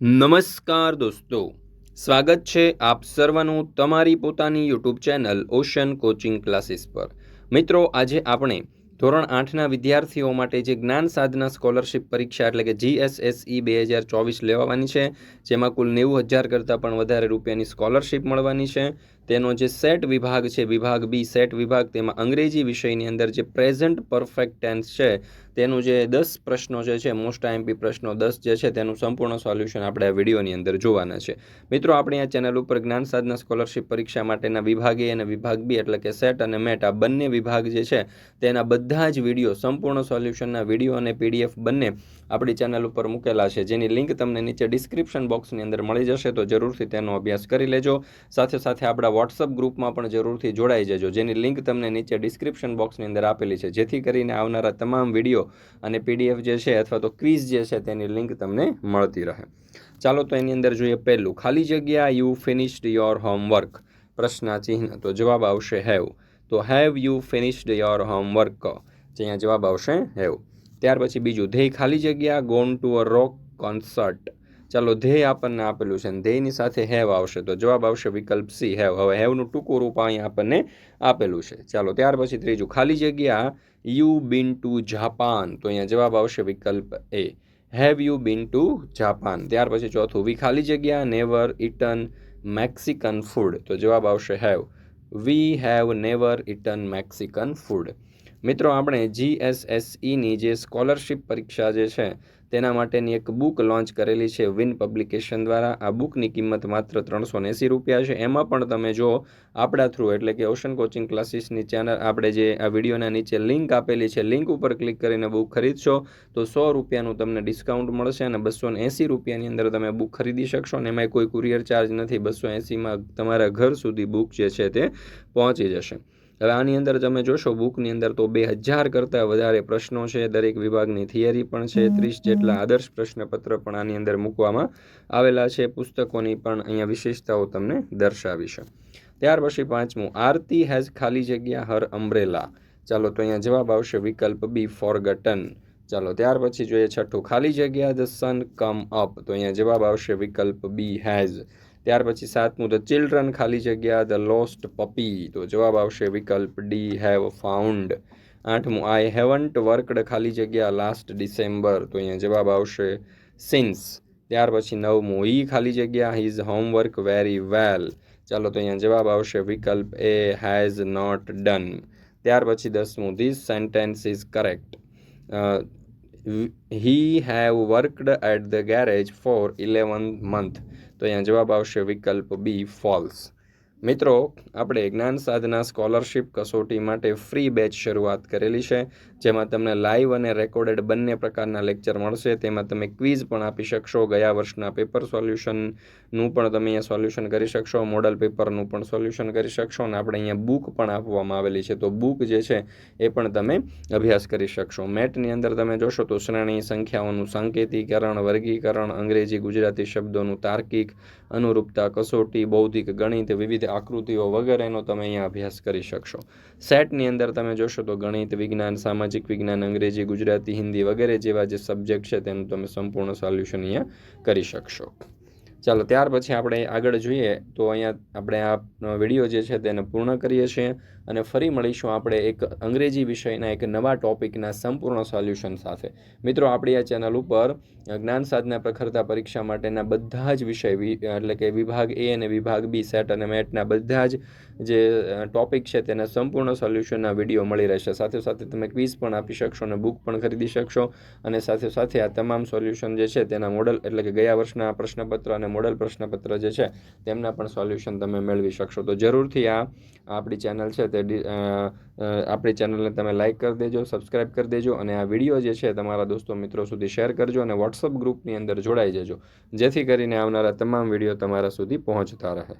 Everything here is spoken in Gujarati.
નમસ્કાર દોસ્તો. સ્વાગત છે આપ સર્વનું તમારી પોતાની YouTube channel ocean coaching classes પર. મિત્રો, આજે આપણે ધોરણ આઠના વિદ્યાર્થીઓ માટે જે જ્ઞાન સાધના સ્કોલરશિપ પરીક્ષા એટલે કે જીએસએસઈ બે હજાર ચોવીસ લેવાની છે, જેમાં કુલ નેવું હજાર કરતાં પણ વધારે રૂપિયાની સ્કોલરશિપ મળવાની છે. તેનો જે સેટ વિભાગ છે, વિભાગ બી સેટ વિભાગ, તેમાં અંગ્રેજી વિષયની અંદર જે પ્રેઝન્ટ પરફેક્ટ ટેન્સ છે, તેનું જે દસ પ્રશ્નો જે છે મોસ્ટ આઈએમપી પ્રશ્નો દસ જે છે, તેનું સંપૂર્ણ સોલ્યુશન આપણે આ વિડીયોની અંદર જોવાના છે. મિત્રો, આપણી આ ચેનલ ઉપર જ્ઞાન સાધના સ્કોલરશિપ પરીક્ષા માટેના વિભાગે અને વિભાગ બી એટલે કે સેટ અને મેટ આ બંને વિભાગ જે છે, તેના બધા જ વીડિયો, સંપૂર્ણ સોલ્યુશનના વીડિયો અને પીડીએફ બંને આપણી ચેનલ ઉપર મૂકેલા છે. જેની લિંક તમને નીચે ડિસ્ક્રિપ્શન બોક્સની અંદર મળી જશે, તો જરૂરથી તેનો અભ્યાસ કરી લેજો. સાથે સાથે આપણા વોટ્સઅપ ગ્રુપમાં પણ જરૂરથી જોડાઈ જજો. જેની લિંક તમને નીચે ડિસ્ક્રિપ્શન બોક્સની અંદર આપેલી છે. જેથી કરીને આવનારા તમામ વીડિયો અને પીડીએફ જે છે અથવા તો ક્વિઝ જે છે તેની લિંક તમને મળતી રહે. ચાલો તો એની અંદર જોઈએ પહેલું. ખાલી જગ્યા યુ ફિનિશ્ડ યોર હોમવર્ક પ્રશ્નાચિહ્ન તો જવાબ આવશે હેવ. તો have you finished your homework અહીંયા જવાબ આવશે હેવ. ત્યાર પછી બીજું. ધ્યેય ખાલી જગ્યા gone to a rock concert ચાલો ધ્યેય આપણને આપેલું છે ધ્યેયની સાથે હેવ આવશે. તો જવાબ આવશે વિકલ્પ સી, હેવ. હવે હેવનું ટૂંકું રૂપ અહીંયા આપણને આપેલું છે. ચાલો ત્યાર પછી ત્રીજું, ખાલી જગ્યા, યુ બીન ટુ જાપાન. તો અહીંયા જવાબ આવશે વિકલ્પ A, have you been to Japan. ત્યાર પછી ચોથું, વી ખાલી જગ્યા, નેવર ઇટન મેક્સિકન ફૂડ. તો જવાબ આવશે have, we have never eaten Mexican food. મિત્રો, આપણે જીએસએસઈની જે સ્કોલરશિપ પરીક્ષા જે છે, તેના માટેની એક બુક લોન્ચ કરેલી છે વિન પબ્લિકેશન દ્વારા. આ બુકની કિંમત માત્ર ત્રણસો એંસી રૂપિયા છે. એમાં પણ તમે જો આપણા થ્રુ એટલે કે ઓશન કોચિંગ ક્લાસીસની ચેનલ આપણે જે આ વિડીયોના નીચે લિંક આપેલી છે લિંક ઉપર ક્લિક કરીને બુક ખરીદશો, તો સો રૂપિયાનું તમને ડિસ્કાઉન્ટ મળશે અને બસો એંસી રૂપિયાની અંદર તમે બુક ખરીદી શકશો અને એમાં કોઈ કુરિયર ચાર્જ નથી. બસો એંસીમાં તમારા ઘર સુધી બુક જે છે તે પહોંચી જશે. હવે આની અંદર તમે જોશો બુકની અંદર તો બે હજાર કરતાં વધારે પ્રશ્નો છે. દરેક વિભાગની થિયરી પણ છે. ત્રીસ જેટલા આદર્શ પ્રશ્નપત્ર પણ આની અંદર મૂકવામાં આવેલા છે. પુસ્તકોની પણ અહીંયા વિશેષતાઓ તમને દર્શાવી છે. ત્યાર પછી પાંચમું આરતી હેઝ ખાલી જગ્યા હર અમ્બ્રેલા. ચાલો તો અહીંયા જવાબ આવશે વિકલ્પ બી ફોરગટન ચાલો ત્યાર પછી જોઈએ છઠ્ઠું ખાલી જગ્યા ધ સન કમ અપ તો અહીંયા જવાબ આવશે વિકલ્પ બી હેઝ ત્યાર પછી સાતમું, ધ ચિલ્ડ્રન ખાલી જગ્યા, ધ લોસ્ટ પપી. તો જવાબ આવશે વિકલ્પ ડી, હેવ ફાઉન્ડ. આઠમું, આઈ હેવન્ટ વર્કડ ખાલી જગ્યા લાસ્ટ ડિસેમ્બર. તો અહીંયા જવાબ આવશે સિન્સ. ત્યાર પછી નવમું, ઈ ખાલી જગ્યા, હિઝ હોમવર્ક વેરી વેલ. ચાલો તો અહીંયા જવાબ આવશે વિકલ્પ એ, હેઝ નોટ ડન. ત્યાર પછી દસમું, this sentence is correct. He have worked at the garage for eleven month તો અહીંયા જવાબ આવશે વિકલ્પ બી ફોલ્સ મિત્રો, આપણે જ્ઞાન સાધના સ્કોલરશિપ કસોટી માટે ફ્રી બેચ શરૂઆત કરેલી છે. જેમાં તમને લાઈવ અને રેકોર્ડેડ બંને પ્રકારના લેક્ચર મળશે. તેમાં તમે ક્વિઝ પણ આપી શકશો. ગયા વર્ષના પેપર સોલ્યુશનનું પણ તમે અહીંયા સોલ્યુશન કરી શકશો. મોડલ પેપરનું પણ સોલ્યુશન કરી શકશો. અને આપણે અહીંયા બુક પણ આપવામાં આવેલી છે. તો બુક જે છે એ પણ તમે અભ્યાસ કરી શકશો. મેટની અંદર તમે જોશો તો શ્રેણી, સંખ્યાઓનું સાંકેતિકરણ, વર્ગીકરણ, અંગ્રેજી, ગુજરાતી શબ્દોનું તાર્કિક, અનુરૂપતા, કસોટી, બૌદ્ધિક, ગણિત, વિવિધ આકૃતિઓ વગેરેનો તમે અહીંયા અભ્યાસ કરી શકશો. સેટની અંદર તમે જોશો તો ગણિત, વિજ્ઞાન, સામાજિક વિજ્ઞાન, અંગ્રેજી, ગુજરાતી, હિન્દી વગેરે જેવા જે સબ્જેક્ટ છે તેનું તમે સંપૂર્ણ સોલ્યુશન અહીંયા કરી શકશો. ચાલો, ત્યાર પછી આપણે આગળ જોઈએ તો અહીંયા આપણે આ વીડિયો જે છે તેને પૂર્ણ કરીએ છીએ અને ફરી મળીશું આપણે એક અંગ્રેજી વિષયના એક નવા ટોપિકના સંપૂર્ણ સોલ્યુશન સાથે. મિત્રો, આપણી આ ચેનલ ઉપર જ્ઞાન સાધના પ્રખરતા પરીક્ષા માટેના બધા જ વિષય એટલે કે વિભાગ એ અને વિભાગ બી, સેટ અને મેટના બધા જ જે ટોપિક છે તેના સંપૂર્ણ સોલ્યુશનના વીડિયો મળી રહેશે. સાથે સાથે તમે ક્વિઝ પણ આપી શકશો અને બુક પણ ખરીદી શકશો અને સાથે સાથે આ તમામ સોલ્યુશન જે છે તેના મોડલ એટલે કે ગયા વર્ષના પ્રશ્નપત્ર અને મોડલ પ્રશ્નપત્ર જે છે, તેમના પણ સોલ્યુશન તમે મેળવી શકશો. તો જરૂરથી આ આપણી ચેનલ છે તે આપણી ચેનલને તમે લાઇક કરી દેજો સબસ્ક્રાઈબ કરી દેજો અને આ વીડિયો જે છે તમારા દોસ્તો મિત્રો સુધી શેર કરજો અને વોટ્સઅપ ગ્રુપની અંદર જોડાઈ જજો. જેથી કરીને આવનારા તમામ વીડિયો તમારા સુધી પહોંચતા રહે.